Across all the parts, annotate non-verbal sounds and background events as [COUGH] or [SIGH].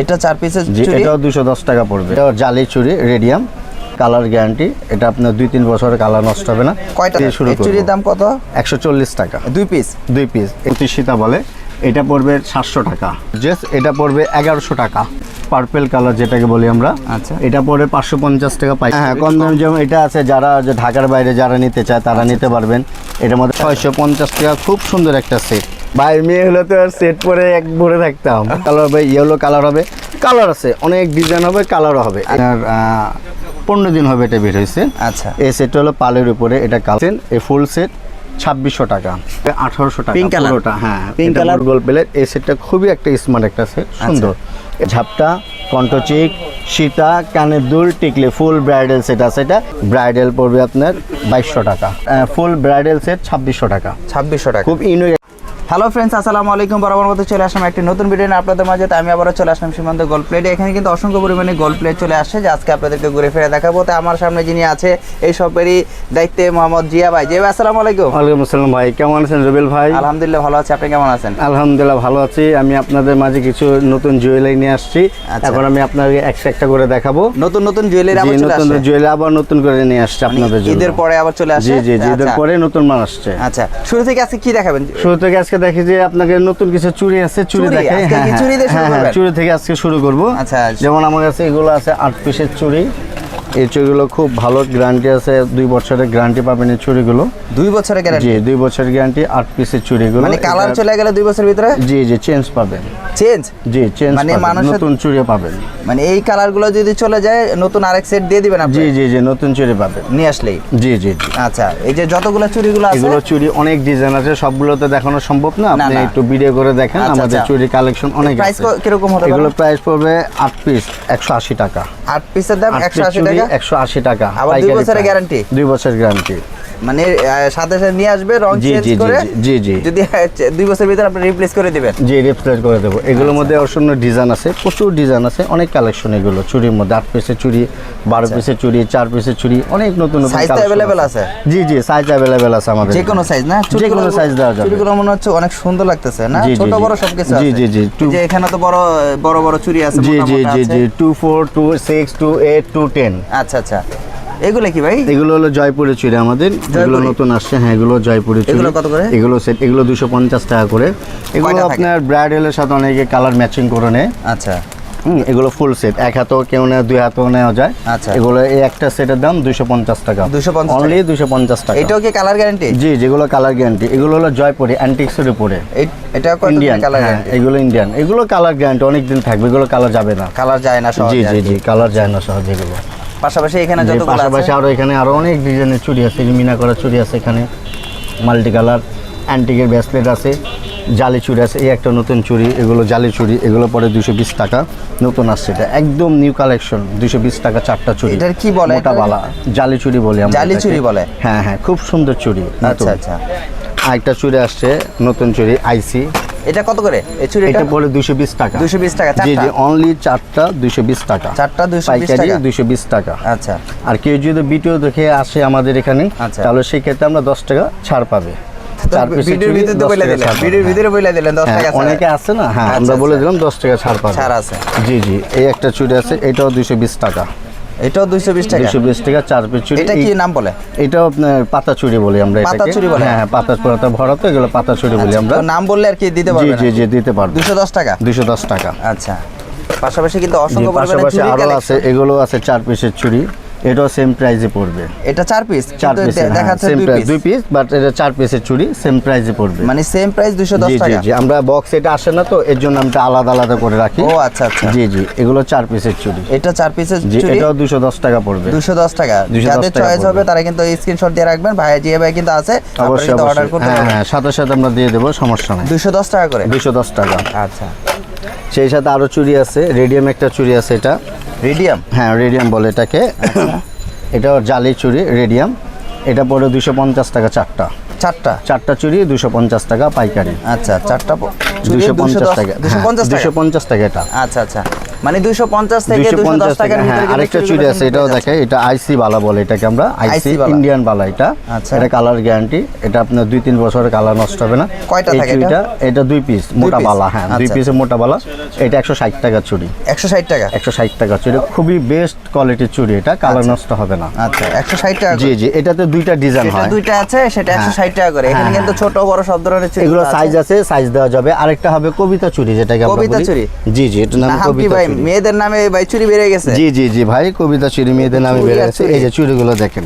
এটা চার পিসের এটাও দুশো দশ টাকা পড়বে। এটা জালি চুরি রেডিয়াম কালার গ্যারান্টি এটা আপনার দুই তিন বছরের কালার নষ্ট হবে না। কয়টা? শুরু চুড়ির দাম কত? একশো চল্লিশ টাকা। দুই পিস দুই পিস একটি সীতা বলে। এটা পড়বে সাতশো টাকা। জেস এটা পড়বে এগারোশো টাকা। পার্পেল কালার যেটাকে বলি আমরা। আচ্ছা। এটা পড়বে পাঁচশো পঞ্চাশ টাকা পাই হ্যাঁ কম দামে যেমন এটা আছে যারা যে ঢাকার বাইরে যারা নিতে চায় তারা আচ্ছা, নিতে পারবেন। এটার মধ্যে ছয়শো পঞ্চাশ টাকা। খুব সুন্দর একটা সেট ভাই মেয়ে হলে তো সেট পরে এক ভরে থাকতাম। কালার হবে ইয়েলো কালার হবে। কালার আছে অনেক ডিজাইন হবে কালারও হবে। আর পনেরো দিন হবে এটা বের হয়েছে আচ্ছা। এই সেটটা হলো পালের উপরে এটা কালছেন এই ফুল সেট ছাব্বিশশো টাকা। আঠারোশো টাকা color? হ্যাঁ পিঙ্ক কালার গোল প্লেট এই সেটটা খুবই একটা স্মার্ট একটা সেট সুন্দর। ঝাপটা কণ্ঠচিক সীতা কানের দুল টিকলে ফুল ব্রাইডাল সেট আছে এটা। ব্রাইডাল পড়বে আপনার বাইশশো টাকা। ফুল ব্রাইডাল সেট ছাব্বিশশো টাকা। ছাব্বিশশো টাকা। খুব ইউনিক হ্যালো ফ্রেন্ডস আসসালামু আলাইকুম। বরাবর মতো চলে আসলাম একটি নতুন ভিডিও নিয়ে আপনাদের মাঝে। আমি আবারও চলে আসলাম সীমান্ত গোল্ড প্লেটে এখানে কিন্তু অসংখ্য পরিমাণে গোল্ড প্লেট চলে আসছে যে আজকে আপনাদেরকে ঘুরে ফিরে দেখাবো। তো আমার সামনে যিনি আছে এই সবেরই দায়িত্বে মোহাম্মদ জিয়া ভাই। জিয়া ভাই আসসালামু আলাইকুম। ওয়ালাইকুম আসসালাম ভাই কেমন আছেন রবিল ভাই? আলহামদুলিল্লাহ ভালো আছি। আপনি কেমন আছেন? আলহামদুলিল্লাহ ভালো আছি। আমি আপনাদের মাঝে কিছু নতুন জুয়েলারি নিয়ে আসছি। আচ্ছা। এখন আমি আপনাকে একটা একটা করে দেখাবো। নতুন নতুন জুয়েলারি আবার চলে নতুন জুয়েলারি আবার নতুন করে নিয়ে আসছে আপনাদের জন্য। ঈদের পরে আবার চলে আসছে? জি জি জি ঈদের আচ্ছা। পরে নতুন মাল আসছে। আচ্ছা। শুরু থেকে আজকে কি দেখাবেন? শুরু থেকে আজকে দেখি যে আপনাকে নতুন কিছু চুড়ি আছে চুড়ি দেখাই দেখে আজকে কি চুড়ি হ্যাঁ হ্যাঁ চুড়ি থেকে আজকে শুরু করব। আচ্ছা। যেমন আমার কাছে এগুলো আছে আট পিসের চুড়ি। এই চুড়িগুলো খুব ভালো গ্যারান্টি আছে দুই বছরের গ্যারান্টি পাবেন এই চুড়িগুলো। দুই বছরের গ্যারান্টি জি দুই বছরের গ্যারান্টি আট পিসের চুড়িগুলো। মানে কালার চলে গেলে দুই বছরের ভিতরে? জি জি চেঞ্জ পাবেন। চেঞ্জ জি চেঞ্জ মানে মানুষের- নতুন চুড়ি পাবেন। মানে এই কালারগুলো যদি চলে যায় নতুন আরেক সেট দিয়ে দিবেন আপনি? জি জি জি নতুন চুড়ি পাবেন। নিয়ে আসলেই? জি জি জি। আচ্ছা এই যে যতগুলো চুড়িগুলো আছে এগুলো চুড়ি অনেক ডিজাইন আছে সবগুলো তো দেখানো সম্ভব না? আপনি একটু ভিডিও করে দেখেন আচ্ছা, আমাদের আচ্ছা। চুড়ি কালেকশন অনেক প্রাইস। কীরকম হবে এগুলো প্রাইস পড়বে আট পিস একশো আশি টাকা। আট পিসের দাম একশো আশি টাকা? একশো আশি টাকা আবার দুই বছরের গ্যারান্টি? দুই বছরের গ্যারান্টি মানে সাথে সাথে নিয়ে আসবে রং চেঞ্জ করে। জি, জি। যদি দুই বছরের ভিতরে আপনি রিপ্লেস করে দিবেন। জি রিপ্লেস করে দেবো। এগুলোর মধ্যে অসংখ্য ডিজাইন আছে প্রচুর ডিজাইন আছে অনেক কালেকশন এগুলো চুরির মধ্যে আট পিসের চুড়ি বারো পিসের চুড়ি চার পিসের চুড়ি অনেক নতুন নতুন collection available আছে? জি জি সাইজ অ্যাভেলেবেল আছে আমাদের। যে কোনো সাইজ না? যে কোনো সাইজ দেওয়া যাবে। চুড়িগুলো মনে হচ্ছে অনেক সুন্দর লাগতেছে না? ছোট। বড় সবকিছু জি, জি, জি, যে এখানে তো বড় বড় বড় চুড়ি আছে জি জি জি জি two four two six two eight two ten আচ্ছা আচ্ছা। এগুলো কি ভাই? এগুলো হলো জয়পুরের চুড়ি আমাদের। এগুলো নতুন আসছে হ্যাঁ এগুলো চুড়ি এগুলো কত করে? এগুলো সেট এগুলো দুশো পঞ্চাশ টাকা করে। এগুলো আপনার ব্রাইডালের সাথে অনেকে কালার ম্যাচিং করে নেয়। আচ্ছা। এগুলো ফুল সেট এক হাতেও কেউ নেয় দুই হাতেও নেওয়া যায়। আচ্ছা। এগুলো এই একটা সেটের দাম দুশো পঞ্চাশ টাকা। 250 টাকা? অনলি দুশো পঞ্চাশ টাকা। এটাও কি কালার গ্যারান্টি জি যেগুলো কালার গ্যারান্টি এগুলো হলো জয়পুরি অ্যান্টিক্সের উপরে। এটা ইন্ডিয়ান কালার এগুলো ইন্ডিয়ান এগুলো কালার গ্যারান্টি অনেক দিন থাকবে এগুলো কালার যাবে না। কালার যায় না জি সহজে জি জি কালার যায় না সহজে এগুলো। পাশাপাশি এখানে যতগুলো পাশাপাশি আরও এখানে আরও অনেক ডিজাইনের চুড়ি আছে মিনা করা চুড়ি আছে এখানে মাল্টি কালার অ্যান্টিকের ব্রেসলেট আছে জালি চুড়ি আছে এই একটা নতুন চুড়ি এগুলো জালি চুড়ি এগুলো পরে দুশো বিশ টাকা নতুন আসছে এটা একদম নিউ কালেকশন দুশো বিশ টাকা চারটা চুড়ি এটার কি বলে এটার? বালা জালি চুড়ি বলি আমরা জালি। চুড়ি বলে? হ্যাঁ হ্যাঁ খুব সুন্দর চুড়ি আচ্ছা আচ্ছা আরেকটা চুড়ি আসছে নতুন চুড়ি আইসি এটা কত করে এই চুড়িটা এটা দুশো বিশ টাকা 220 টাকা, জি চারটা? জি অনলি চারটা দুশো বিশ টাকা চারটা 220 টাকা? দুশো বিশ টাকা আচ্ছা আর কেউ যদি ভিডিও দেখে আসে আমাদের এখানে আচ্ছা। তাহলে সেক্ষেত্রে আমরা দশ টাকা ছাড় পাবে ভিডিওর ভিতরে তো 10 বলে দিলেন। ভিডিওর ভিতরে বলে দিলেন 10 হ্যাঁ, টাকা। অনেকে আছে না হ্যাঁ আচ্ছা, আমরা বলে আচ্ছা। দিলাম দশ টাকা ছাড় পাবে ছাড় আছে জি জি এই একটা চুড়ি আছে এটাও দুশো বিশ টাকা এটাও 220 টাকা। দুশো বিশ টাকা চার পিস চুড়ি এটা কি নাম বলে? এটাও আপনার পাতা চুড়ি বলি আমরা পাতা এটাকে। চুড়ি বলে? হ্যাঁ হ্যাঁ পাতা পাতা ভরা তো এগুলো পাতা চুড়ি বলি আমরা। নাম বললে আর কি দিতে জি পারবেন জি জি দিতে পারবে। 210 টাকা? দুশো দশ টাকা। আচ্ছা পাশাপাশি কিন্তু অসংখ্য পরিমাণে পাশাপাশি চুড়ি আরও আছে এগুলো আছে চার পিসের চুড়ি এটাও সেম প্রাইসে পড়বে। এটা চার পিস চার পিস সেম দুই পিস দুই পিস বাট এটা চার পিসের চুড়ি সেম প্রাইসে পড়বে। মানে সেম প্রাইস 210 জি জি টাকা। জি আমরা বক্স এটা আসে না তো এর জন্য আমরা আলাদা আলাদা করে রাখি। ও আচ্ছা আচ্ছা। জি জি এগুলো চার পিসের চুড়ি। এটা চার পিসের চুড়ি? এটাও দুশো দশ টাকা পড়বে। 210 টাকা। যাদের চয়েস হবে তারা কিন্তু স্ক্রিনশট দিয়ে রাখবেন। ভাই ভাই কিন্তু আছে অবশ্যই অর্ডার করতে হ্যাঁ হ্যাঁ সাথে সাথে আমরা দিয়ে দেবো সমস্যা নেই। 210 টাকা করে? দুশো দশ টাকা। আচ্ছা। সেই সাথে আরও চুড়ি আছে রেডিয়াম একটা চুড়ি আছে এটা। রেডিয়াম হ্যাঁ রেডিয়াম বলে এটাকে। [LAUGHS] এটা জালি চুড়ি রেডিয়াম এটা পড়ে দুশো পঞ্চাশ টাকা চারটা। চারটা? চারটা চুড়ি দুশো পঞ্চাশ টাকা পাইকারি। আচ্ছা চারটা প- দুশো পঞ্চাশ 210 টাকা। 250 দুশো পঞ্চাশ টাকা এটা। আচ্ছা আচ্ছা। মানে দুইশো পঞ্চাশ থেকে দুইশো দুইশো দশ পঞ্চাশ টাকার টাকা হ্যাঁ ভিতরে আরেকটা চুড়ি আছে এটাও দেখে এটা আইসি বালা বলে এটাকে আমরা আইসি ইন্ডিয়ান বালা এটা। আচ্ছা। এটা কালার গ্যারান্টি এটা আপনার দুই তিন বছরের কালার নষ্ট হবে না। কয়টা থাকে এটা? এটা দুই পিস মোটা বালা হ্যাঁ দুই আচ্ছা। মোটা বালা। এটা একশো ষাট টাকার চুড়ি। যাচ্ছে। একশো ষাট টাকা? একশো চুড়ি খুবই বেস্ট কোয়ালিটির চুড়ি এটা কালার নষ্ট হবে না। আচ্ছা একশো ষাট টাকা জি জি এটাতে দুইটা ডিজাইন হয়। দুইটা আছে সেটা একশো হ্যাঁ। ষাট টাকা করে। এখানে হ্যাঁ, কিন্তু ছোট বড় সব ধরনের চুড়ি এগুলো সাইজ আছে সাইজ দেওয়া যাবে। আরেকটা হবে কবিতা চুড়ি যেটাকে আমরা কবিতা। চুড়ি? জি জি এটা নাম কবিতা মেয়েদের নামে ভাই চুরি বেড়ে গেছে? জি জি জি ভাই কবিতা চুরি মেয়েদের নামে বেড়ে গেছে। এই যে চুরিগুলো দেখেন।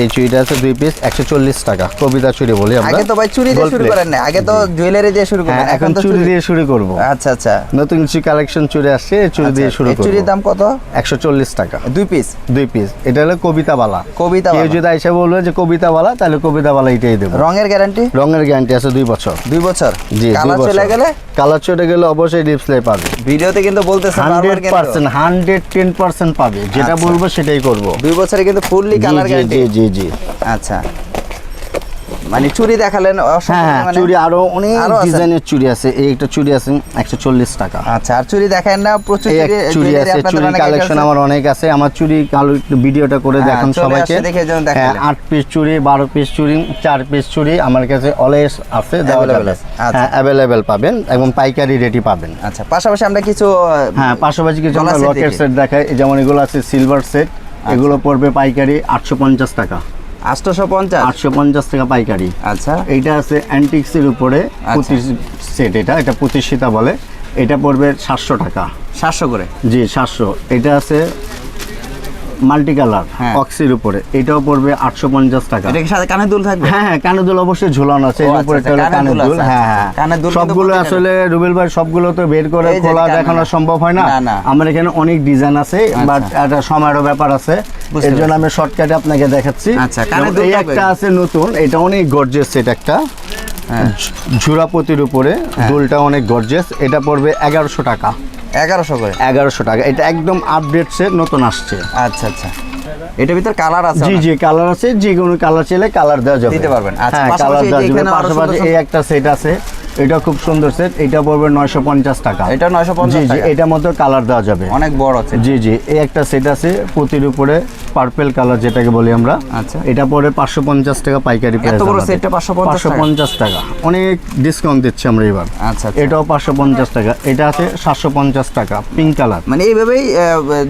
এই চুড়িটা আছে দুই পিস একশো চল্লিশ টাকা। কবিতা চুড়ি বলি আমরা। আগে তো ভাই চুরি দিয়ে শুরু করেন না আগে তো জুয়েলারি দিয়ে শুরু করেন হ্যাঁ এখন চুড়ি দিয়ে শুরু করব। আচ্ছা আচ্ছা। নতুন কিছু কালেকশন চুড়ি আসছে চুড়ি দিয়ে আচ্ছা, শুরু এই করব। চুরির দাম কত? একশো চল্লিশ টাকা। দুই পিস দুই পিস এটা হলো কবিতা বালা। কবিতা কেউ যদি এসে বলবে যে কবিতা বালা তাহলে কবিতা বালা এটাই দেবো। রঙের গ্যারান্টি রঙের গ্যারান্টি আছে দুই বছর। দুই বছর? জি কালার চলে গেলে? কালার চলে গেলে অবশ্যই ডিসপ্লে পাবে। ভিডিওতে কিন্তু বলতেছে বারবার হান্ড্রেড কিন্তু। পার্সেন্ট হান্ড্রেড টেন পার্সেন্ট পাবে। যেটা আচ্ছা। বলব সেটাই করব। দুই বছরে কিন্তু ফুললি কালার গ্যারান্টি জি জি জি আচ্ছা। মানে চুরি দেখালেন হ্যাঁ হ্যাঁ, পরিমাণে। আরও অনেক ডিজাইনের চুড়ি আছে। এই একটা চুড়ি আছে একশো চল্লিশ টাকা। আচ্ছা আর চুরি দেখেন না প্রচুর চুরি- আছে অনেক কালেকশন আমার অনেক আছে। আমার চুড়ি কালো ভিডিওটা করে হ্যাঁ, দেখান সবাইকে। হ্যাঁ আট পিস চুড়ি বারো পিস চুড়ি চার পিস চুড়ি আমার কাছে অলওয়েজ আছে আছে, আচ্ছা। অ্যাভেলেবেল পাবেন এবং পাইকারি রেটই পাবেন। আচ্ছা পাশাপাশি আমরা কিছু হ্যাঁ পাশাপাশি কিছু লকেট সেট দেখাই। যেমন এগুলো আছে সিলভার সেট এগুলো পড়বে পাইকারি আটশো পঞ্চাশ টাকা। আটশোশো পঞ্চাশ? আটশো পঞ্চাশ টাকা পাইকারি। আচ্ছা। এইটা আছে অ্যান্টিক্সের উপরে পঁচিশ সেট এটা এটা পঁচিশিতা বলে। এটা পড়বে সাতশো টাকা। সাতশো করে? জি সাতশো। এটা আছে মাল্টি কালার হ্যাঁ। অক্সির উপরে। এটাও পড়বে আটশো পঞ্চাশ টাকা। সাথে কানে দুল থাকবে? হ্যাঁ হ্যাঁ কানের দুল অবশ্যই ঝুলানো আছে। এর আচ্ছা, উপরে আচ্ছা, কানের কানের দুল হ্যাঁ আচ্ছা, হ্যাঁ কানের দুল সবগুলো আসলে রুবেল ভাই সবগুলো তো বের করে খোলা দেখানো সম্ভব হয় না। আমার এখানে অনেক ডিজাইন আছে বাট আচ্ছা। একটা সময়েরও ব্যাপার আছে। এর জন্য আমি শর্টকাটে আপনাকে দেখাচ্ছি। আচ্ছা, যেমন দুল একটা আছে নতুন এটা অনেক গর্জিয়াস সেট একটা। ঝুরাপতির উপরে দুলটা অনেক গর্জিয়াস এটা পড়বে এগারোশো টাকা। এগারোশো করে? এগারোশো টাকা। এটা একদম আপডেট সেট নতুন আসছে। আচ্ছা আচ্ছা। এটার ভিতর কালার আছে জি জি কালার আছে যে কোনো কালার চাইলে কালার দেওয়া যাবে। দিতে পারবেন। আচ্ছা, হ্যাঁ কালার দেওয়া যাবে। পাশাপাশি এই একটা সেট আছে। এটা খুব সুন্দর সেট এটা পড়বে নয়শো পঞ্চাশ টাকা। এটা 950 জি জি। এটার মধ্যে কালার দেওয়া যাবে। অনেক বড় আছে জি জি এই একটা সেট আছে পুঁতির উপরে পার্পেল কালার যেটাকে বলি আমরা। আচ্ছা। এটা পড়ে পাঁচশো পঞ্চাশ টাকা পাইকারি প্রাইস বড় সেটটা 550 পাঁচশো টাকা? পঞ্চাশ টাকা। অনেক ডিসকাউন্ট দিচ্ছি আমরা এবার। আচ্ছা আচ্ছা। এটাও পাঁচশো পঞ্চাশ টাকা। এটা আছে সাতশো পঞ্চাশ টাকা পিঙ্ক কালার মানে এইভাবেই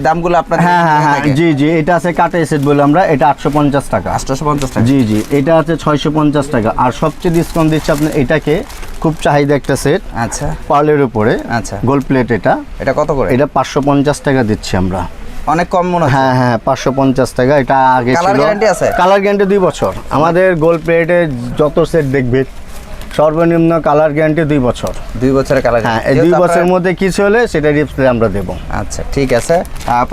দামগুলো আপনাদের হ্যাঁ হ্যাঁ হ্যাঁ। জি জি এটা আছে কাটা সেট বলে আমরা। এটা আটশো পঞ্চাশ টাকা। আটশোশো পঞ্চাশ টাকা। জি জি এটা আছে ছয়শো পঞ্চাশ টাকা। আর সবচেয়ে ডিসকাউন্ট দিচ্ছে আপনি এটাকে খুব চাহিদা একটা সেট আচ্ছা। পার্লের উপরে আচ্ছা। গোল্ড প্লেট এটা। এটা কত করে? এটা পাঁচশো পঞ্চাশ টাকা দিচ্ছি আমরা। অনেক কম মনে হয় হ্যাঁ হ্যাঁ পাঁচশো পঞ্চাশ টাকা এটা আগে কালার গ্যারান্টি আছে? কালার গ্যারান্টি দুই বছর। আমাদের গোল্ড প্লেটে যত সেট দেখবে সর্বনিম্ন কালার গ্যারান্টি দুই বছর। দুই বছরের কালার হ্যাঁ এই দুই বছরের মধ্যে কিছু হলে সেটা ডিসপ্লে আমরা দেবো। আচ্ছা ঠিক আছে।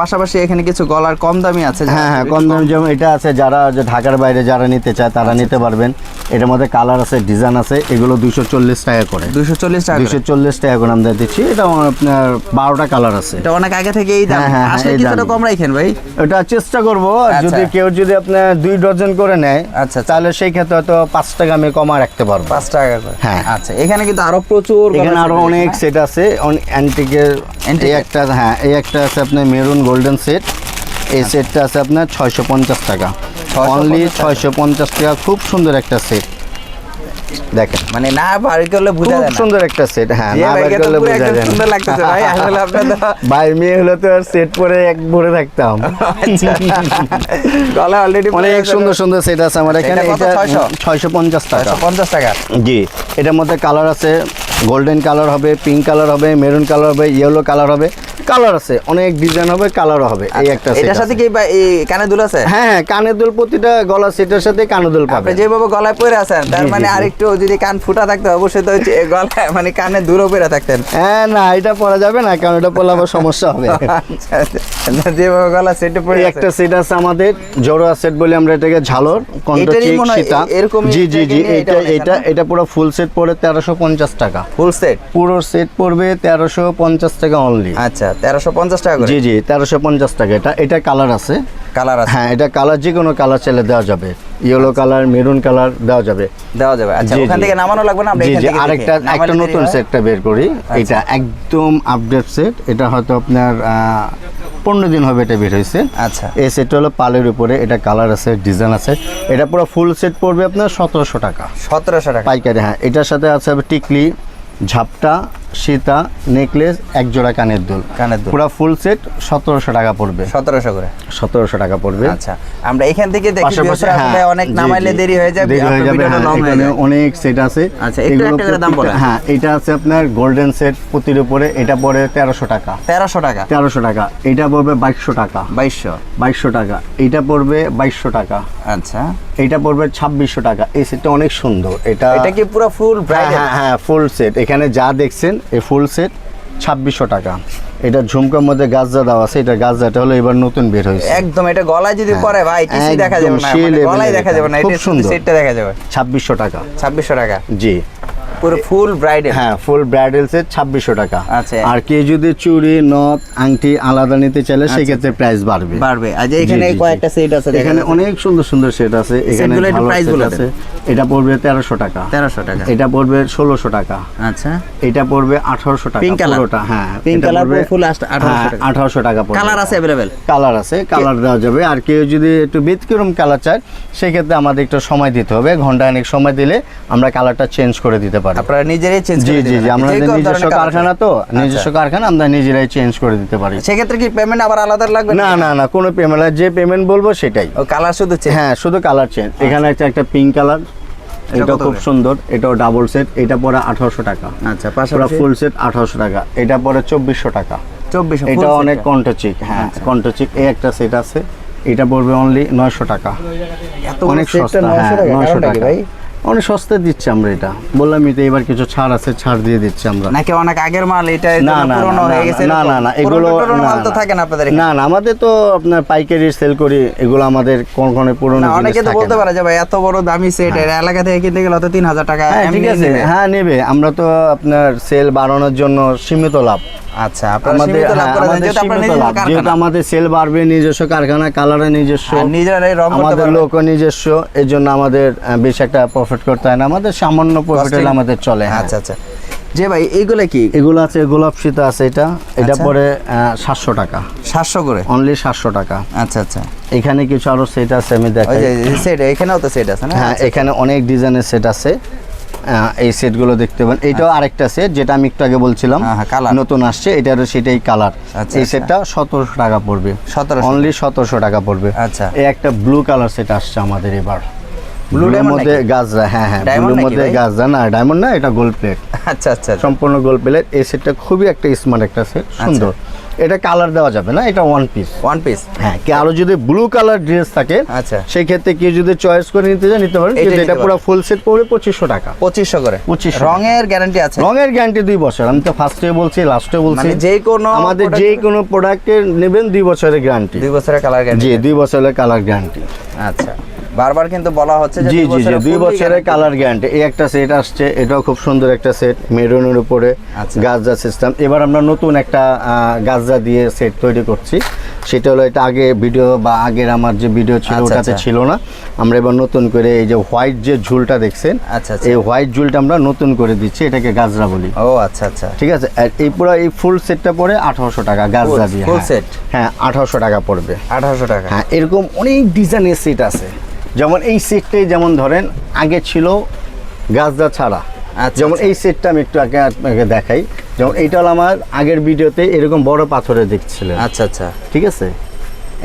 পাশাপাশি এখানে কিছু গলার কম দামি আছে হ্যাঁ হ্যাঁ কম দাম যেমন এটা আছে যারা যে ঢাকার বাইরে যারা নিতে চায় তারা আচ্ছা, নিতে পারবেন। এটার মধ্যে কালার আছে ডিজাইন আছে এগুলো দুইশো চল্লিশ টাকা করে। দুইশো চল্লিশ টাকা দুইশো চল্লিশ টাকা করে আমরা দিচ্ছি। এটা আপনার বারোটা কালার আছে। এটা অনেক আগে থেকে এই দাম। হ্যাঁ, হ্যাঁ, হ্যাঁ, কিছুটা কম রাখেন ভাই। এটা চেষ্টা করব। আচ্ছা। যদি কেউ যদি আপনার দুই ডজন করে নেয় আচ্ছা, আচ্ছা। তাহলে সেই ক্ষেত্রে হয়তো পাঁচ টাকা আমি কমা রাখতে পারব। পাঁচ টাকা করে হ্যাঁ। আচ্ছা এখানে কিন্তু আরও প্রচুর এখানে আরও অনেক সেট আছে। অ্যান্টিকের এই একটা হ্যাঁ এই একটা আছে আপনার মেরুন গোল্ডেন সেট এই সেটটা আছে আপনার ছয়শো পঞ্চাশ টাকা। অনলি ছয়শো পঞ্চাশ টাকা। খুব সুন্দর একটা সেট দেখেন মানে না বাড়ি করলে বোঝা যায় সুন্দর একটা সেট হ্যাঁ না তো করলে বোঝা যায় সুন্দর লাগতেছে ভাই, [LAUGHS] আসলে ভাই মেয়ে হলে তো সেট পরে এক ভরে থাকতাম। আচ্ছা। গলা অলরেডি অনেক সুন্দর সুন্দর সেট আছে আমার এখানে এটা কত, এটা 600? ছয়শো পঞ্চাশ টাকা। পঞ্চাশ টাকা। জি এটার মধ্যে কালার আছে গোল্ডেন কালার হবে পিঙ্ক কালার হবে মেরুন কালার হবে ইয়েলো কালার হবে। কালার আছে অনেক ডিজাইন হবে কালারও হবে এই একটা set এটার সাথে কি এই কানে দুল আছে? হ্যাঁ হ্যাঁ কানের দুল প্রতিটা গলা সেটের সাথে কানের দুল পাবে আপনি যেভাবে গলায় পরে আছেন তার মানে। আরেকটু যদি কান ফুটা থাকতো অবশ্যই তো গলায় মানে কানে দূরও পরে থাকতেন। হ্যাঁ না এটা পরা যাবে না কারণ এটা পরলে আবার সমস্যা হবে। [LAUGHS] আচ্ছা, আচ্ছা। যেভাবে গলা সেটে পরে একটা সেট আছে আমাদের জোড়া সেট বলে আমরা এটাকে ঝালর কণ্ঠ এটারই চিক মনে সীতা। এ- জি জি জি এটা এটা এটা পুরো ফুল সেট পড়ে তেরোশো পঞ্চাশ টাকা। ফুল সেট পুরো সেট পড়বে তেরোশো পঞ্চাশ টাকা অনলি আচ্ছা তেরোশো পঞ্চাশ টাকা করে? জি জি তেরোশো পঞ্চাশ টাকা। এটা এটা কালার আছে। কালার আছে। হ্যাঁ এটা কালার যে কোনো কালার চাইলে দেওয়া যাবে। ইয়েলো কালার মেরুন কালার দেওয়া যাবে। দেওয়া যাবে। আচ্ছা ওখান থেকে নামানো লাগবে না? আমরা জি জি আরেকটা একটা নতুন সেটটা বের করি। এটা একদম আপডেট সেট এটা হয়তো আপনার পনেরো দিন হবে এটা বের হয়েছে। আচ্ছা। এই সেটটা হলো পালের উপরে। এটা কালার আছে ডিজাইন আছে। এটা পুরো ফুল সেট পড়বে আপনার সতেরোশো টাকা। সতেরোশো টাকা। পাইকারি হ্যাঁ। এটার সাথে আছে টিকলি ঝাপটা। সীতা নেকলেস এক জোড়া কানের দুল। কানের দুল। পুরো ফুল সেট সতেরোশো টাকা পড়বে। সতেরোশো করে? সতেরোশো টাকা পড়বে। আচ্ছা আমরা এখান থেকে দেখি হ্যাঁ, অনেক নামাইলে দেরি হয়ে যাবে দেরি হয়ে যাবে হ্যাঁ, এখানে অনেক সেট আছে। আচ্ছা, একটু একটা করে দাম বলেন। হ্যাঁ এটা আছে আপনার গোল্ডেন সেট প্রতির উপরে এটা পড়ে তেরোশো টাকা। তেরোশো টাকা। তেরোশো টাকা। এটা পড়বে বাইশশো টাকা। বাইশশো। বাইশশো টাকা। এটা পড়বে বাইশশো টাকা। আচ্ছা। এটা পড়বে ছাব্বিশশো টাকা। এই সেটটা অনেক সুন্দর। এটা এটা কি পুরো ফুল হ্যাঁ হ্যাঁ হ্যাঁ ফুল সেট এখানে যা দেখছেন এই ফুল সেট ছাব্বিশশো টাকা। এটা ঝুমকার মধ্যে গাছজা দেওয়া আছে এটা গাজাটা হলো এবার নতুন বের হয়েছে। একদম এটা গলায় যদি পরে ভাই কিছু দেখা যাবে না মানে গলায় দেখা যাবে না এটা। সেটটা দেখা যাবে। ছাব্বিশশো টাকা। ছাব্বিশশো টাকা। জি। পুরো ফুল ব্রাইডাল হ্যাঁ ফুল ব্রাইডাল সেট ছাব্বিশশো টাকা। আচ্ছা। আর কেউ যদি চুড়ি নথ আংটি আলাদা নিতে চাইলে সেক্ষেত্রে প্রাইস বাড়বে। বাড়বে। আজ এখানে কয়েকটা সেট আছে এখানে অনেক সুন্দর সুন্দর সেট আছে। এখানে set বলে আছে। এটা পড়বে তেরোশো টাকা। তেরোশো টাকা। এটা পড়বে ষোলোশো টাকা। আচ্ছা। এটা পড়বে আঠারোশো টাকা পুরোটা হ্যাঁ। Color পুরো full 1800 টাকা। আঠারোশো টাকা পড়বে। কালার আছে অ্যাভেলেবেল কালার আছে কালার দেওয়া যাবে। আর কেউ যদি একটু ব্যতিক্রম কালার চায় সেক্ষেত্রে আমাদের একটু সময় দিতে হবে। ঘণ্টা অনেক সময় দিলে আমরা কালারটা চেঞ্জ করে দিতে পারি আপনারা নিজেরাই চেঞ্জ জি জি জি। আমাদের নিজস্ব কারখানা? তো আচ্ছা। নিজস্ব কারখানা আমরা নিজেরাই চেঞ্জ করে দিতে পারি। সেক্ষেত্রে কি পেমেন্ট আবার আলাদা লাগবে? না না না কোনো পেমেন্ট যে পেমেন্ট বলব সেটাই। ও কালার শুধু হ্যাঁ শুধু কালার চেঞ্জ এখানে একটা একটা পিঙ্ক কালার এটা খুব সুন্দর এটাও ডাবল সেট এটা পরে আঠারোশো টাকা। আচ্ছা পুরো ফুল সেট আঠারোশো টাকা এটা পরে চব্বিশশো টাকা। চব্বিশ এটা অনেক কণ্ঠচিক হ্যাঁ আচ্ছা। কণ্ঠচিক এই একটা সেট আছে এটা পড়বে অনলি নয়শো টাকা। এত অনেক সস্তা? হ্যাঁ নয়শো টাকা। অনেক সস্তায় দিচ্ছি আমরা এটা। বললাম তো এবার কিছু ছাড় আছে ছাড় দিয়ে দিচ্ছি আমরা। নাকি অনেক আগের মাল এটা না না না, না, না এগুলো মাল তো থাকে না আপনাদের না না আমাদের তো আপনার পাইকারি সেল করি এগুলো আমাদের কোন কোন পুরনো অনেকে তো বলতে পারে যে ভাই এত বড় দামি সেট এর এলাকা থেকে কিনতে গেলে অত তিন হাজার টাকা হ্যাঁ ঠিক আছে। হ্যাঁ নেবে। আমরা তো আপনার সেল বাড়ানোর জন্য সীমিত লাভ। আচ্ছা আমাদের হ্যাঁ, যেহেতু নিজস্ব লাভ। আমাদের সেল বাড়বে নিজস্ব কারখানা কালারে নিজস্ব। আর নিজেরাই রং আমাদের পারবেন। নিজস্ব এর জন্য আমাদের বেশ একটা প্রফিট করতে হয় না? আমাদের সামান্য প্রফিট Costing- আমাদের চলে হ্যাঁ। আচ্ছা আচ্ছা। যে ভাই এইগুলো কি? এগুলো আছে গোলাপ সীতা আছে এটা। এটা আচ্ছা। পরে সাতশো টাকা। সাতশো করে? অনলি সাতশো টাকা। আচ্ছা আচ্ছা। এখানে কিছু আরও সেট আছে আমি দেখাই। সেট এখানেও তো সেট আছে না? হ্যাঁ এখানে অনেক ডিজাইনের সেট আছে। এই সেটগুলো দেখতে পান। এটাও আরেকটা সেট যেটা আমি একটু আগে বলছিলাম। আচ্ছা। হ্যাঁ, হ্যাঁ, নতুন আসছে এটারও সেটাই কালার আচ্ছা, এই আচ্ছা। সেটটা সতেরোশো টাকা পড়বে। 1700 অনলি সতেরোশো টাকা পড়বে। আচ্ছা। এই একটা ব্লু কালার সেট আসছে আমাদের এবার। ব্লুর মধ্যে? গাজরা হ্যাঁ হ্যাঁ ব্লুর মধ্যে? গাজরা না ডায়মন্ড না এটা গোল্ড প্লেট আচ্ছা আচ্ছা আচ্ছা। সম্পূর্ণ গোল্ড প্লেট এই সেটটা খুবই একটা স্মার্ট একটা সেট সুন্দর। এটা কালার দেওয়া যাবে না এটা ওয়ান পিস ওয়ান পিস হ্যাঁ কি আরও যদি ব্লু কালার ড্রেস থাকে আচ্ছা। সেই ক্ষেত্রে কেউ যদি চয়েস করে নিতে চায় নিতে পারেন। কিন্তু এটা পুরো ফুল সেট পড়বে পঁচিশশো টাকা। পঁচিশশো করে? 2500 রঙের গ্যারান্টি আছে? রঙের গ্যারান্টি দুই বছর। আমি তো ফার্স্টে বলছি লাস্টে বলছি। মানে যে কোনো আমাদের যে কোনো প্রোডাক্টের নেবেন দুই বছরের গ্যারান্টি দুই বছরের কালার জি গ্যারান্টি দুই বছরের কালার গ্যারান্টি আচ্ছা। বারবার কিন্তু বলা হচ্ছে যে জি জি জি দুই বছরের কালার গ্যারান্টি এই একটা সেট আসছে এটাও খুব সুন্দর একটা সেট মেরুনের উপরে আচ্ছা। সিস্টেম এবার আমরা নতুন একটা গাজরা দিয়ে সেট তৈরি করছি সেটা হলো এটা আগে ভিডিও বা আগের আমার যে ভিডিও ছিল আচ্ছা, ওটাতে আচ্ছা। ছিল না আমরা এবার নতুন করে এই যে হোয়াইট যে ঝুলটা দেখছেন আচ্ছা। এই হোয়াইট ঝুলটা আমরা নতুন করে দিচ্ছি এটাকে গাজরা বলি ও আচ্ছা আচ্ছা ঠিক আছে এই পুরো এই ফুল সেটটা পড়ে আঠারোশো টাকা গাজরা দিয়ে full হ্যাঁ। set? হ্যাঁ আঠারোশো টাকা পড়বে আঠারোশো টাকা হ্যাঁ এরকম অনেক ডিজাইনের সেট আছে যেমন এই সেটটাই যেমন ধরেন আগে ছিল গাছদা ছাড়া। আচ্ছা, যেমন আচ্ছা। এই সেটটা আমি একটু আগে আপনাকে দেখাই। যেমন এইটা হলো আমার আগের ভিডিওতে এরকম বড় পাথরে দেখছিলেন। আচ্ছা আচ্ছা। ঠিক আছে?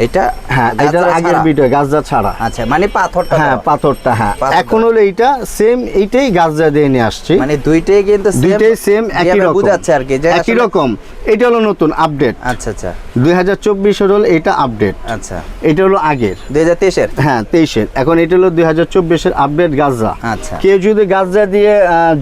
এটা? হ্যাঁ এটার আগের ছাড়া? ভিডিও গাছদা ছাড়া। আচ্ছা মানে পাথরটা হ্যাঁ পাথরটা হ্যাঁ। এখন হলো এইটা সেম এইটাই গাছদা দিয়ে নিয়ে আসছি। মানে দুইটাই কিন্তু দুইটাই সেম একই রকম। বোঝাচ্ছে আর কি একই রকম। এটা হলো নতুন আপডেট আচ্ছা আচ্ছা। দুই হাজার চব্বিশের হলো এটা আপডেট আচ্ছা। এটা হলো আগের। দুই হাজার তেইশের? হ্যাঁ তেইশের। এখন এটা হলো দুই হাজার চব্বিশের আপডেট গাজরা আচ্ছা। কেউ যদি গাজরা দিয়ে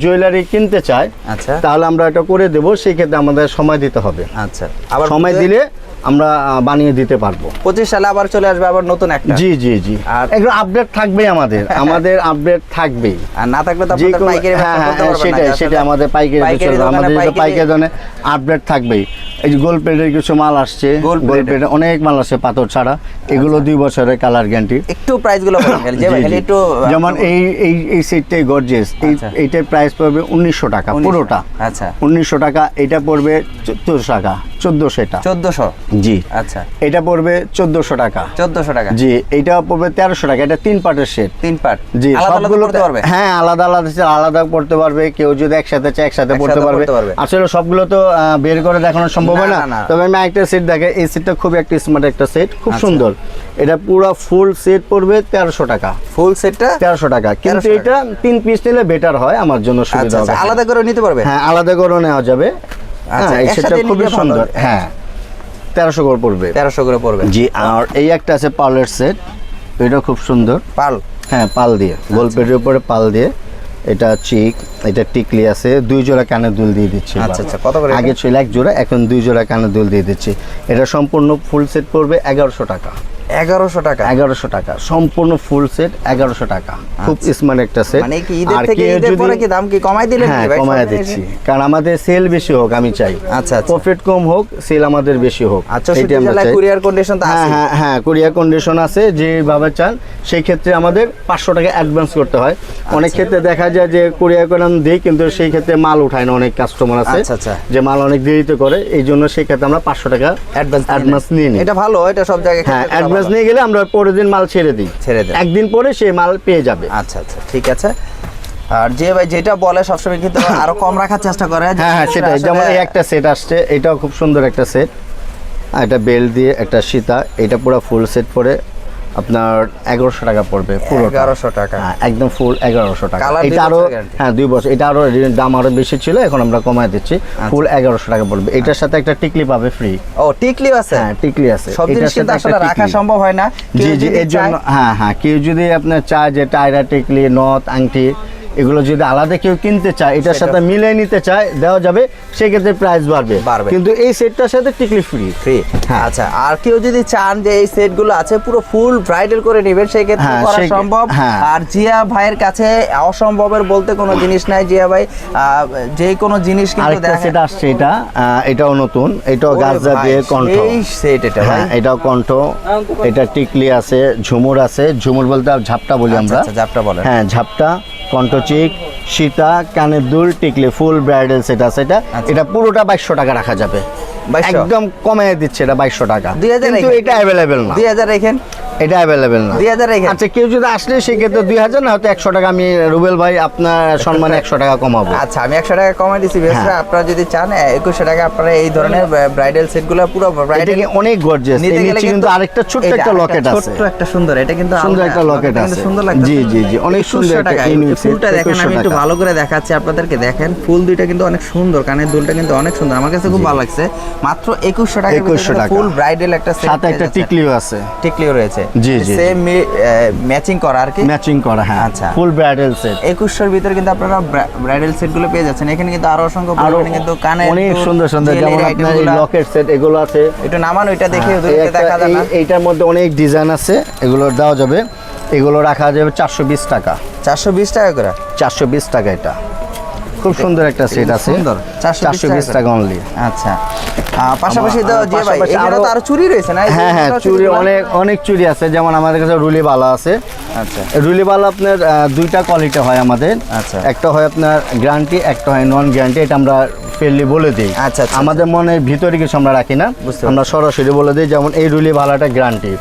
জুয়েলারি কিনতে চায় আচ্ছা। তাহলে আমরা এটা করে দেবো সেই ক্ষেত্রে আমাদের সময় দিতে হবে। আচ্ছা। আবার সময় দিলে আমরা বানিয়ে দিতে পারব। পঁচিশ সালে আবার চলে আসবে আবার নতুন একটা? জি জি জি। আর- এগুলো আপডেট থাকবেই আমাদের [LAUGHS] আমাদের আপডেট থাকবেই। আর না থাকলে তো আপনাদের পাইকারি হ্যাঁ হ্যাঁ সেটাই সেটা আমাদের পাইকারি আমাদের পাইকারি- পাইকারি আপডেট থাকবেই। এই যে গোল প্লেটের কিছু মাল আসছে Gold গোল plate-এর। প্লেটের অনেক মাল আসছে পাথর ছাড়া। এগুলো দুই বছরের কালার গ্যারান্টি একটু প্রাইসগুলো [LAUGHS] একটু যেমন এই এই এই সেটটাই গর্জেস এই আচ্ছা। এইটার প্রাইস পড়বে উনিশশো টাকা পুরোটা। আচ্ছা। উনিশশো টাকা এটা পড়বে চোদ্দোশো টাকা। চোদ্দোশো এটা। চোদ্দশো? জি। আচ্ছা। এটা পড়বে চোদ্দোশো টাকা। চোদ্দশো টাকা। জি এটা পড়বে তেরোশো টাকা। এটা তিন পার্টের সেট তিন পার্ট জি সবগুলো পারবে? হ্যাঁ আলাদা আলাদা আলাদা পড়তে পারবে। কেউ যদি একসাথে চায় একসাথে পড়তে পারবে। আসলে সবগুলো তো বের করে দেখানো সম্ভব হয় না। তবে আমি একটা সেট দেখে এই সেটটা খুব একটা স্মার্ট একটা সেট খুব আচ্ছা। সুন্দর। এটা পুরো ফুল সেট পড়বে তেরোশো টাকা। ফুল সেটটা তেরোশো টাকা। কিন্তু এটা তিন পিস নিলে বেটার হয় আমার জন্য আচ্ছা সুবিধা আচ্ছা হবে। আলাদা করে নিতে পারবে? হ্যাঁ আলাদা করে নেওয়া যাবে। আচ্ছা, হ্যাঁ এই সেটটা খুবই সুন্দর। হ্যাঁ তেরোশো করে পড়বে। তেরোশো করে পড়বে। জি আর এই একটা আছে সেট এটা খুব সুন্দর। পাল? হ্যাঁ পাল দিয়ে আচ্ছা। উপরে পাল দিয়ে এটা চিক এটা টিকলি আছে দুই জোড়া দুল দিয়ে দিচ্ছি আচ্ছা, আচ্ছা, কত করে আগে ছিল এক জোড়া এখন দুই জোড়া কানের দুল দিয়ে দিচ্ছি। এটা সম্পূর্ণ ফুল সেট পড়বে এগারোশো টাকা। এগারোশো টাকা। এগারোশো টাকা। সম্পূর্ণ ফুল সেট এগারোশো টাকা। খুব স্মার্ট একটা সেট মানে কি ঈদের থেকে ঈদের পরে কি দাম কি কমাই দিলেন হ্যাঁ সব দিচ্ছি। কারণ আমাদের সেল বেশি হোক আমি চাই। আচ্ছা, আচ্ছা। প্রফিট কম হোক সেল আমাদের বেশি হোক। আচ্ছা আমরা চাই। কুরিয়ার কন্ডিশন তো হ্যাঁ আছে। হ্যাঁ হ্যাঁ কোরিয়া কন্ডিশন আছে যেভাবে চান সেই ক্ষেত্রে আমাদের পাঁচশো টাকা অ্যাডভান্স করতে হয়। আচ্ছা। অনেক ক্ষেত্রে দেখা যায় যে কোরিয়া করে আমি দিই কিন্তু সেই ক্ষেত্রে মাল উঠায় না অনেক কাস্টমার আছে। আচ্ছা, আচ্ছা। যে মাল অনেক দেরিতে করে এই জন্য সেই ক্ষেত্রে আমরা পাঁচশো টাকা অ্যাডভান্স অ্যাডভান্স নিয়ে নিই। এটা ভালো এটা সব জায়গায় হ্যাঁ অ্যাডভান্স নিয়ে গেলে আমরা পরের দিন মাল ছেড়ে দিই। ছেড়ে দিই একদিন পরে সে মাল পেয়ে যাবে। আচ্ছা আচ্ছা ঠিক আছে। আর যে ভাই যেটা বলে সবসময় কিন্তু [LAUGHS] আরও কম রাখার চেষ্টা করে। হ্যাঁ হ্যাঁ সেটাই। যেমন এই একটা সেট আসছে এটাও খুব সুন্দর একটা সেট এটা বেল দিয়ে একটা সীতা এটা পুরো ফুল সেট পরে আপনার এগারোশো টাকা পড়বে পুরো 1100 টাকা। একদম ফুল এগারোশো টাকা। এটা আরও হ্যাঁ দুই বছর। এটা আরও দাম আরও বেশি ছিল এখন আমরা কমায় দিচ্ছি। আচ্ছা। ফুল এগারোশো টাকা পড়বে। এটার সাথে একটা টিকলি পাবে ফ্রি ও টিকলিও আছে? হ্যাঁ টিকলি আছে। সব জিনিস কিন্তু আসলে রাখা সম্ভব হয় না। জি জি এর জন্য হ্যাঁ হ্যাঁ কেউ যদি আপনার চায় যে টায়রা টিকলি নথ আংটি এগুলো যদি আলাদা কেউ কিনতে চায় এটার সাথে মিলিয়ে নিতে চায় দেওয়া যাবে। সেক্ষেত্রে প্রাইস বাড়বে। বাড়বে। কিন্তু এই সেটটার সাথে টিকলি ফ্রি ফ্রি হ্যাঁ। আচ্ছা আর কেউ যদি চান যে এই সেটগুলো আছে পুরো ফুল ব্রাইডাল করে নেবেন সেই ক্ষেত্রে হ্যাঁ, করা সম্ভব। হ্যাঁ। আর জিয়া ভাইয়ের কাছে অসম্ভবের বলতে কোনো জিনিস নাই। জিয়া ভাই যে কোনো জিনিস কিন্তু দেখা সেট আসছে এটা। এটাও নতুন। এটাও দিয়ে কণ্ঠ। সেই সেট এটা হ্যাঁ এটাও কণ্ঠ। এটা টিকলি আছে ঝুমুর আছে। ঝুমুর বলতে ঝাপটা বলি আচ্ছা, আমরা। আচ্ছা, ঝাপটা বলেন। হ্যাঁ ঝাপটা কণ্ঠচিক সীতা কানের দুল টিকলি ফুল ব্রাইডাল সেট আছে এটা। এটা পুরোটা বাইশশো টাকা রাখা যাবে। 2200? একদম কমে দিচ্ছে এটা বাইশশো টাকা। দুই হাজার এটা অ্যাভেলেবেল না। দুই হাজার রেখেন? এটা অ্যাভেলেবেল না। 2000 রেখে? আচ্ছা কেউ যদি আসলে সেক্ষেত্রে দুই হাজার না হয়তো একশো টাকা আমি রুবেল ভাই আপনার সম্মানে একশো টাকা কমাবো। আচ্ছা আমি একশো টাকা কমাই দিচ্ছি হ্যাঁ। আপনারা যদি চান একুশশো টাকা আপনারা এই ধরনের ব্রাইডাল সেটগুলো পুরো ব্রাইডাল অনেক গর্জিয়াস নিতে গেলে কিন্তু আরেকটা ছোট্ট একটা লকেট আছে। ছোট্ট একটা সুন্দর এটা কিন্তু সুন্দর একটা লকেট আছে। সুন্দর লাগছে জি, জি, জি, অনেক সুন্দর একটা ফুলটা দেখেন আমি একটু ভালো করে দেখাচ্ছি আপনাদেরকে। দেখেন ফুল দুইটা কিন্তু অনেক সুন্দর কানের দুলটা কিন্তু অনেক সুন্দর। আমার কাছে খুব ভালো লাগছে। মাত্র একুশশো টাকা 2100 টাকা। ফুল ব্রাইডাল একটা সাথে একটা টিকলিও আছে। টিকলিও রয়েছে। জি, জি, সেম ম্যাচিং করা আর কি? ম্যাচিং করা হ্যাঁ। আচ্ছা। ফুল ব্রাইডাল সেট ভিতরে কিন্তু আপনারা ব্রাইডাল সেটগুলো পেয়ে যাচ্ছেন। এখানে কিন্তু আরও অসংখ্য পরিমাণে কিন্তু কানে অনেক সুন্দর সুন্দর যেমন আপনার লকেট সেট এগুলো আছে। নামান ওইটা দেখে হ্যাঁ, এই ওদেরকে একটা- দেখা যায় না। এইটার মধ্যে অনেক ডিজাইন আছে এগুলো দেওয়া যাবে। এগুলো রাখা যাবে চারশো বিশ টাকা। চারশো বিশ টাকা করে? চারশো বিশ টাকা এটা। খুব সুন্দর একটা সেট আছে। সুন্দর। 420 টাকা অনলি আচ্ছা। পাশাপাশি তো যে ভাই এখানে তো আরও চুরি রয়েছে না? হ্যাঁ হ্যাঁ চুরি অনেক অনেক চুরি আছে। যেমন আমাদের কাছে রুলি বালা আছে। আচ্ছা। রুলি বালা আপনার দুইটা কোয়ালিটি হয় আমাদের। আচ্ছা। একটা হয় আপনার গ্যারান্টি একটা হয় নন গ্যারান্টি এটা আমরা ফেললি বলে দিই। আচ্ছা, আচ্ছা, আমাদের মনের ভিতরে কিছু আমরা রাখি না। আমরা সরাসরি বলে দিই যেমন এই রুলি বালাটা গ্যারান্টি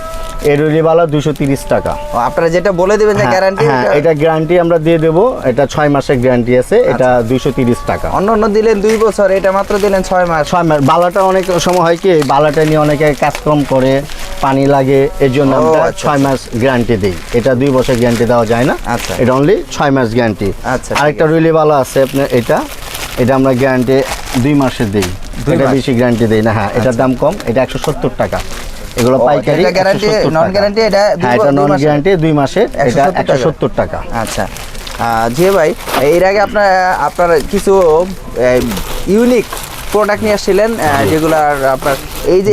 এই রুলি বালা দুশো তিরিশ টাকা। আপনারা যেটা বলে দিবেন যে গ্যারান্টি হ্যাঁ এটা গ্যারান্টি আমরা দিয়ে দেবো এটা ছয় মাসের গ্যারান্টি আছে এটা আচ্ছা। দুইশো তিরিশ টাকা। অন্য অন্য দিলেন দুই বছর এটা মাত্র দিলেন ছয় মাস। ছয় মাস বালাটা অনেক সময় হয় কি বালাটা নিয়ে অনেকে কাজকর্ম করে পানি লাগে এর জন্য আমরা আচ্ছা, ছয় মাস গ্যারান্টি দিই। এটা দুই বছর গ্যারান্টি দেওয়া যায় না আচ্ছা। এটা অনলি ছয় মাস গ্যারান্টি আচ্ছা, আরেকটা রুইলি বালা আছে আপনার এটা এটা আমরা গ্যারান্টি দুই মাসের দিই। দুই এটা বেশি গ্যারান্টি দিই না হ্যাঁ এটার দাম কম এটা একশো সত্তর টাকা। এগুলো পাইকারি এটা guarantee, 170 non এটা হ্যাঁ এটা নন গ্যারান্টি দুই মাসের এটা একশো সত্তর টাকা। আচ্ছা। আহ, জি ভাই এর আগে আপনার আপনার কিছু ইউনিক প্রোডাক্ট নিয়ে আসছিলেন আহ, যেগুলো আপনার এই যে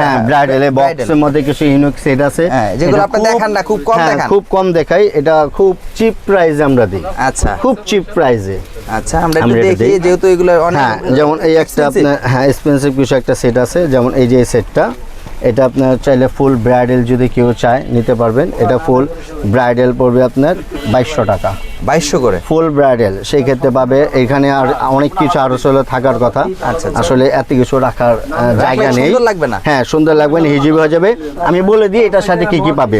হ্যাঁ ব্রাইডাল। বক্সের মধ্যে কিছু ইউনিক সেট আছে। হ্যাঁ, যেগুলো আপনি দেখান না, খুব কম হ্যাঁ, দেখান। খুব কম দেখাই। এটা খুব চিপ প্রাইসে আমরা দিই। আচ্ছা। খুব চিপ প্রাইসে আচ্ছা আমরা একটু দেখি যেহেতু এগুলো অনেক হ্যাঁ যেমন এই একটা আপনার হ্যাঁ এক্সপেন্সিভ কিছু একটা সেট আছে যেমন এই যে সেটটা এটা আপনার চাইলে ফুল ব্রাইডাল যদি কেউ চায় নিতে পারবেন। এটা ফুল ব্রাইডাল পড়বে আপনার বাইশশো টাকা। বাইশশো করে? ফুল ব্রাইডাল সেই ক্ষেত্রে পাবে এখানে আর অনেক কিছু আরও আসলে থাকার কথা। আচ্ছা, আচ্ছা। আসলে এত কিছু রাখার জায়গা নেই। লাগবে না? হ্যাঁ সুন্দর লাগবে না হিজিবি হয়ে যাবে। আমি বলে দিই এটার সাথে কি কি পাবে?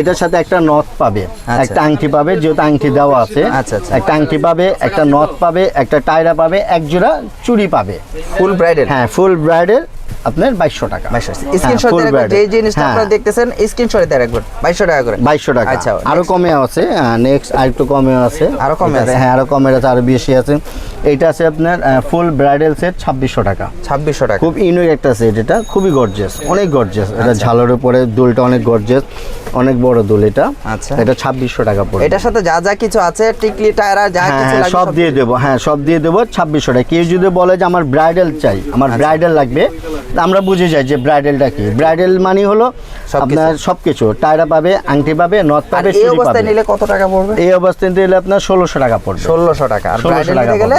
এটার সাথে একটা নথ পাবে। আচ্ছা। একটা আংটি পাবে যেহেতু আংটি দেওয়া আছে। আচ্ছা, আচ্ছা। একটা আংটি পাবে একটা নথ পাবে একটা টায়রা পাবে এক জোড়া চুড়ি পাবে। ফুল ব্রাইডাল হ্যাঁ ফুল ব্রাইডাল আপনার বাইশশো টাকা। স্ক্রিনশট full দিয়ে যে জিনিসটা হ্যাঁ, আপনারা দেখতেছেন স্ক্রিনশট দিয়ে রাখবেন। বাইশশো টাকা করে। বাইশশো টাকা। আচ্ছা আরও কমে আছে। নেক্সট আর একটু কমে আছে। আরও কমে আছে? হ্যাঁ আরও কমে আছে আরও বেশি আছে। এটা আছে আপনার ফুল ব্রাইডাল সেট ছাব্বিশশো টাকা। ছাব্বিশশো টাকা। খুব ইউনিক একটা সেট এটা। খুবই গর্জিয়াস অনেক গর্জিয়াস এটা আচ্ছা। ঝালের উপরে দুলটা অনেক গর্জিয়াস অনেক বড় দুল এটা। আচ্ছা। এটা ছাব্বিশশো টাকা পড়বে। এটার সাথে যা যা কিছু আছে টিকলি টায়রা যা হ্যাঁ কিছু হ্যাঁ, সব দিয়ে দেবো। হ্যাঁ সব দিয়ে দেবো ছাব্বিশশো টাকা। কেউ যদি বলে যে আমার ব্রাইডাল চাই আমার আচ্ছা। ব্রাইডাল লাগবে আমরা বুঝে যাই যে ব্রাইডালটা কি। ব্রাইডাল মানে হলো। আপনার সবকিছু। টায়রা পাবে আংটি পাবে নথ পাবে এই অবস্থায় নিলে কত টাকা পড়বে? এই অবস্থায় দিলে আপনার ষোলোশো টাকা পড়বে। ষোলোশো টাকা। আর ব্রাইডাল নিতে গেলে?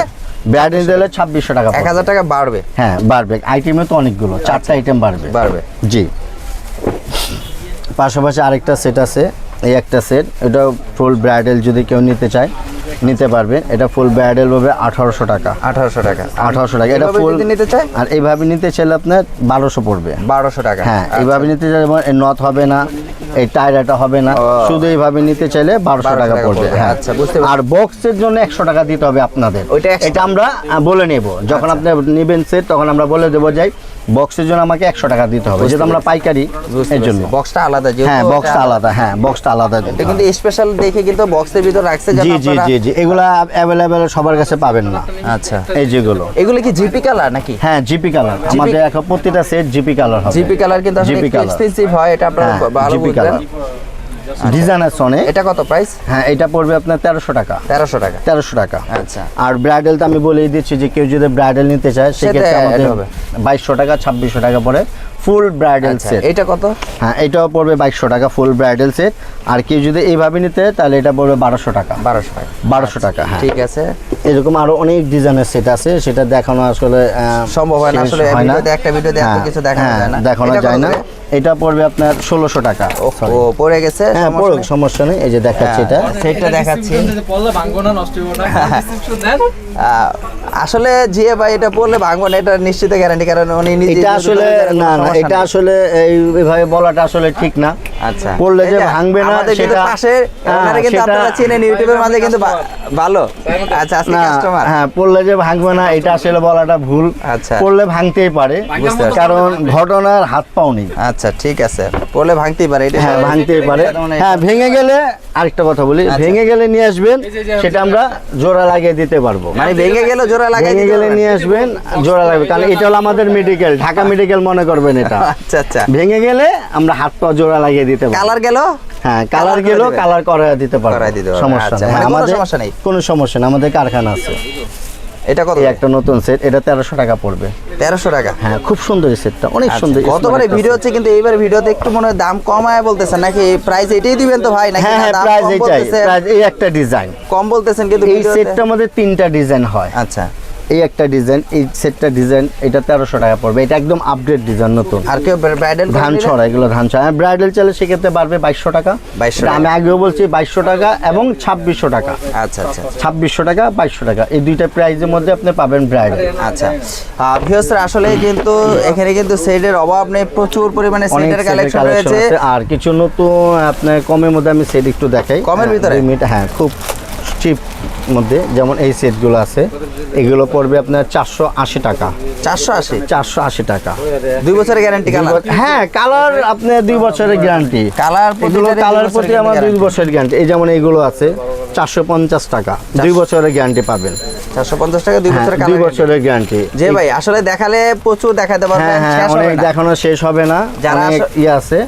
ব্রাইডাল দিলে ছাব্বিশশো টাকা এক পড়বে। হাজার টাকা বাড়বে। হ্যাঁ বাড়বে। আইটেমে তো অনেকগুলো চারটা আইটেম বাড়বে। বাড়বে। জি। পাশাপাশি আরেকটা সেট আছে। এই একটা সেট এটা ফুল ব্রাইডেল যদি কেউ নিতে চায়। নিতে পারবে। এটা ফুল ব্রাইডাল হবে আঠারোশো টাকা। আঠারোশো টাকা। আঠারোশো টাকা। এটা ফুল নিতে চায়? আর এইভাবে নিতে চাইলে আপনার বারোশো পড়বে। বারোশো টাকা। হ্যাঁ আচ্ছা। এইভাবে নিতে চাইলে নথ হবে না এই টায়রাটা হবে না। শুধু এইভাবে নিতে চাইলে বারোশো টাকা পড়বে। হ্যাঁ। আচ্ছা। আর বক্সের জন্য একশো টাকা দিতে হবে আপনাদের। ওইটা এটা আমরা বলে নেব। যখন আপনি নেবেন সেট তখন আমরা বলে দেবো যাই বক্সের জন্য আমাকে একশো টাকা দিতে হবে যেহেতু আমরা পাইকারি এর জন্য। বক্সটা আলাদা যেহেতু হ্যাঁ বক্সটা আলাদা হ্যাঁ বক্সটা আলাদা এটা কিন্তু স্পেশাল দেখে কিন্তু বক্সের ভিতর রাখছে জি জি জি জি এগুলো অ্যাভেলেবেল সবার কাছে পাবেন না। আচ্ছা। এই যেগুলো। এগুলো কি জিপি কালার নাকি? হ্যাঁ জিপি কালার আমাদের এখন প্রতিটা সেট জিপি কালার হবে। জিপি কালার কিন্তু আসলে এক্সপেন্সিভ হয় এটা আপনারা হ্যাঁ ভালো বুঝবেন। ডিজাইন আছে অনেক। এটা কত প্রাইস হ্যাঁ এটা পড়বে আপনার তেরোশো টাকা। তেরোশো টাকা। তেরোশো টাকা। আচ্ছা। আর ব্রাইডাল তো আমি বলেই দিচ্ছি যে কেউ যদি ব্রাইডাল নিতে চায় সেক্ষেত্রে আমাদের বাইশশো টাকা ছাব্বিশশো টাকা পড়ে। ফুল ব্রাইডাল আচ্ছা সেট। এটা কত? হ্যাঁ এটাও পড়বে বাইশশো টাকা ফুল ব্রাইডাল সেট। আর কেউ যদি এইভাবে নিতে তাহলে এটা পড়বে বারোশো টাকা। বারোশো টাকা। বারোশো টাকা হ্যাঁ। ঠিক আছে। এরকম আরও অনেক ডিজাইনের সেট আছে সেটা দেখানো আসলে সম্ভব হয় না আসলে হয় একটা ভিডিওতে এত হ্যাঁ, কিছু দেখানো হ্যাঁ, যায় না। দেখানো যায় না। এটা পড়বে আপনার ষোলোশো টাকা ও পড়ে গেছে? হ্যাঁ সমস্যা পড়ুক নেই। সমস্যা নেই। এই যে দেখাচ্ছি এটা। সেটটা দেখাচ্ছি। পড়লে ভাঙবো না নষ্ট হব না। ডিসক্রিপশন দেন। আহ, আসলে জিএ ভাই এটা পড়লে ভাঙবো না এটা নিশ্চিত গ্যারান্টি কারণ উনি নিজে আসলে না না এটা আসলে এইভাবে বলাটা আসলে ঠিক না। আচ্ছা। পড়লে যে ভাঙবে না সেটা পাশে হ্যাঁ, কিন্তু আপনারা চেনেন ইউটিউবের মাঝে কিন্তু ভালো। আচ্ছা আজকে কাস্টমার হ্যাঁ পড়লে যে ভাঙবে না এটা আসলে বলাটা ভুল। আচ্ছা। পড়লে ভাঙতেই পারে। কারণ ঘটনার হাত পাও নেই আচ্ছা ঠিক আছে। পড়লে ভাঙতেই পারে এটা হ্যাঁ ভাঙতেই পারে। হ্যাঁ ভেঙে গেলে আরেকটা কথা বলি আচ্ছা। ভেঙে গেলে নিয়ে আসবেন সেটা আমরা জোড়া লাগিয়ে দিতে পারব। মানে ভেঙে গেলে জোড়া লাগিয়ে ভেঙে গেলে নিয়ে আসবেন জোড়া লাগবে কারণ এটা হলো আমাদের মেডিকেল ঢাকা মেডিকেল মনে করবেন এটা। [LAUGHS] আচ্ছা আচ্ছা। ভেঙে গেলে আমরা হাত পা জোড়া লাগিয়ে দিতে পারব। কালার গেল? হ্যাঁ কালার গেলেও কালার করা দিতে পারব। সমস্যা আচ্ছা, নেই। মানে আমাদের সমস্যা নেই? কোনো সমস্যা নেই আমাদের কারখানা আছে। এটা কত একটা নতুন সেট এটা তেরোশো টাকা পড়বে। তেরোশো টাকা? হ্যাঁ খুব সুন্দর এই সেটটা অনেক আচ্ছা, সুন্দর গতবারে ভিডিও হচ্ছে কিন্তু এইবার ভিডিওতে একটু মনে হয় দাম কমায় বলতেছেন নাকি প্রাইস এটাই দিবেন তো ভাই? নাকি হ্যাঁ হ্যাঁ প্রাইস এটাই প্রাইস এই একটা ডিজাইন কম বলতেছেন কিন্তু এই সেটটার মধ্যে তিনটা ডিজাইন হয়। আচ্ছা। এই একটা ডিজাইন এই সেটটা ডিজাইন এটা তেরোশো টাকা পড়বে। এটা একদম আপডেট ডিজাইন নতুন। আর কেউ ব্রাইডাল ধান ছড়া এগুলো ধান ছড়া। ব্রাইডাল চালে সেক্ষেত্রে বাড়বে বাইশশো টাকা। 2200 এটা আমি আগেও বলছি বাইশশো টাকা এবং ছাব্বিশশো টাকা। আচ্ছা আচ্ছা ছাব্বিশশো টাকা বাইশশো টাকা। এই দুইটা প্রাইজের মধ্যে আপনি পাবেন ব্রাইডাল আচ্ছা। ভিউয়ার্স আসলে কিন্তু এখানে কিন্তু সেটের অভাব নেই। প্রচুর পরিমাণে সেটের কালেকশন রয়েছে। আর কিছু নতুন আপনার কমের মধ্যে আমি সেট একটু দেখাই। কমের হ্যাঁ, ভিতরে? হ্যাঁ খুব চিপ মধ্যে যেমন এই সেটগুলো আছে এগুলো পড়বে আপনার চারশো আশি টাকা। চারশো আশি? চারশো আশি টাকা। দুই বছরের গ্যারান্টি কালার হ্যাঁ কালার আপনার দুই বছরের গ্যারান্টি কালার এগুলো কালার প্রতি আমার দুই বছরের গ্যারান্টি এই যেমন এইগুলো আছে চারশো পঞ্চাশ টাকা। দুই বছরের গ্যারান্টি পাবেন। চারশো পঞ্চাশ টাকা দুই হ্যাঁ, বছরের দুই বছরের গ্যারান্টি যে ভাই আসলে দেখালে প্রচুর দেখাতে পারবেন হ্যাঁ হ্যাঁ শেষ হবে অনেক না। দেখানো শেষ হবে না। যারা ইয়ে আছে।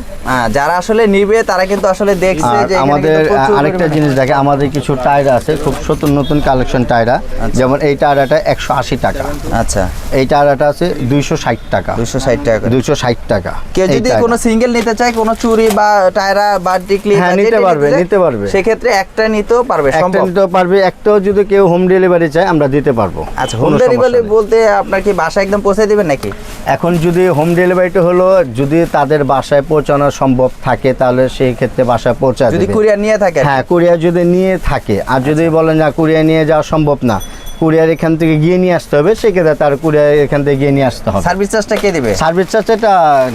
যারা আসলে নিবে তারা কিন্তু আসলে দেখছে যে আমাদের আরেকটা জিনিস দেখে আমাদের কিছু টায়রা আছে খুব নতুন নতুন কালেকশন টায়রা যেমন এই টায়রাটা একশো আশি টাকা। আচ্ছা। এই টায়রাটা আছে দুইশো ষাট টাকা। দুশো ষাট টাকা। দুইশো ষাট টাকা। কেউ যদি কোনো সিঙ্গেল নিতে চায় কোনো চুরি বা টায়রা বা টিকলি হ্যাঁ, নিতে পারবে, নিতে পারবে। সেক্ষেত্রে একটা নিতেও পারবে একটা নিতেও পারবে একটাও যদি কেউ হোম ডেলিভারি চায় আমরা দিতে পারব। আচ্ছা হোম ডেলিভারি বলতে আপনার কি বাসা একদম পৌঁছে দিবেন নাকি? এখন যদি হোম ডেলিভারিটা হলো যদি তাদের বাসায় পৌঁছানো সম্ভব থাকে তাহলে সেই ক্ষেত্রে বাসায় পৌঁছা যদি। কুরিয়ার নিয়ে থাকে হ্যাঁ কুরিয়ার যদি নিয়ে থাকে আর যদি বলেন না কুরিয়ার নিয়ে যাওয়া সম্ভব না কুরিয়ার এখান থেকে গিয়ে নিয়ে আসতে হবে সেক্ষেত্রে তার কুরিয়ার এখান থেকে গিয়ে নিয়ে আসতে হবে। সার্ভিস চার্জটা কে দিবে? সার্ভিস চার্জ এটা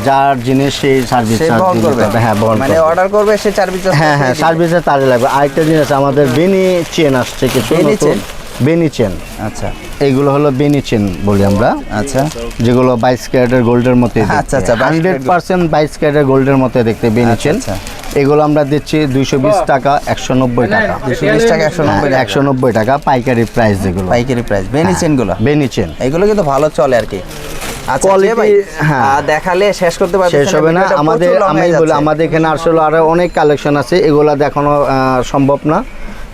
যার জিনিস সেই সার্ভিস চার্জ বহন করবে। হ্যাঁ বহন মানে অর্ডার করবে সে সার্ভিস চার্জ হ্যাঁ হ্যাঁ সার্ভিসে তারই লাগবে। আরেকটা জিনিস আমাদের বেনি চেন আসছে কিছু বেনি চেন? বেনি চেন আচ্ছা। এইগুলো হলো বেনি চেন বলি আমরা। আচ্ছা যেগুলো বাইশ ক্যারেটের গোল্ডের মতো আচ্ছা, আচ্ছা, হান্ড্রেড পার্সেন্ট বাইশ ক্যারেটের গোল্ডের মতো দেখতে বেনি চেন। আচ্ছা। এগুলো আমরা দিচ্ছি দুইশো বিশ টাকা একশো নব্বই টাকা। দুশো বিশ টাকা একশো নব্বই একশো নব্বই টাকা। পাইকারি প্রাইস যেগুলো। পাইকারি প্রাইস বেনি চেনগুলো। বেনি চেন। এগুলো কিন্তু ভালো চলে আর কি। আচ্ছা হ্যাঁ। দেখালে শেষ করতে শেষ হবে না। আমাদের আমি বলি আমাদের এখানে আসলে আরও অনেক কালেকশন আছে। এগুলা দেখানো আহ, সম্ভব না।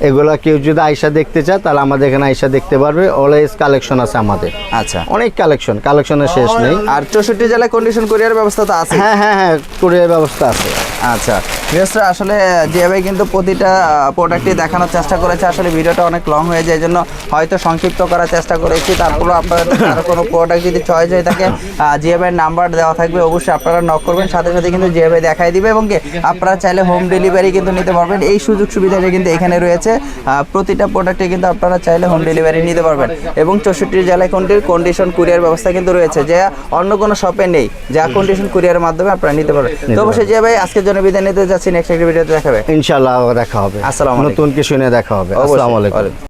এগুলা কেউ যদি আয়সা দেখতে চায় তাহলে আমাদের এখানে আয়সা দেখতে পারবে। অলওয়েজ কালেকশন আছে আমাদের। আচ্ছা। অনেক কালেকশন কালেকশনের শেষ নেই। আর চৌষট্টি জেলায় কন্ডিশন কুরিয়ার ব্যবস্থা তো আছে। হ্যাঁ হ্যাঁ হ্যাঁ কুরিয়ার ব্যবস্থা আছে। আচ্ছা। ভিউয়ার্সরা আসলে যেভাবে কিন্তু প্রতিটা প্রোডাক্টই দেখানোর চেষ্টা করেছে আসলে ভিডিওটা অনেক লং হয়ে যায় জন্য হয়তো সংক্ষিপ্ত করার চেষ্টা করেছি। তারপরেও আপনাদের আরও কোনো প্রোডাক্ট যদি চয়েস হয়ে থাকে জিএভাইয়ের নাম্বার দেওয়া থাকবে অবশ্যই আপনারা নক করবেন। সাথে সাথে কিন্তু জিএভাই দেখাই দিবে এবং কি আপনারা চাইলে হোম ডেলিভারি কিন্তু নিতে পারবেন। এই সুযোগ সুবিধাটা কিন্তু এখানে রয়েছে। আহ, প্রতিটা প্রোডাক্টে কিন্তু আপনারা চাইলে হোম ডেলিভারি নিতে পারবেন এবং চৌষট্টি জেলায় কোনটির কন্ডিশন কুরিয়ার ব্যবস্থা কিন্তু রয়েছে যে অন্য কোনো শপে নেই যা কন্ডিশন কুরিয়ারের মাধ্যমে আপনারা নিতে পারবেন তো অবশ্যই যে ভাই আজকের জন্য বিদায় নিতে যাচ্ছি নেক্সট একটা ভিডিওতে দেখাবে ইনশাল্লাহ দেখা হবে আসসালাম আলাইকুম। নতুন কিছু নিয়ে দেখা হবে। আসসালামু আলাইকুম।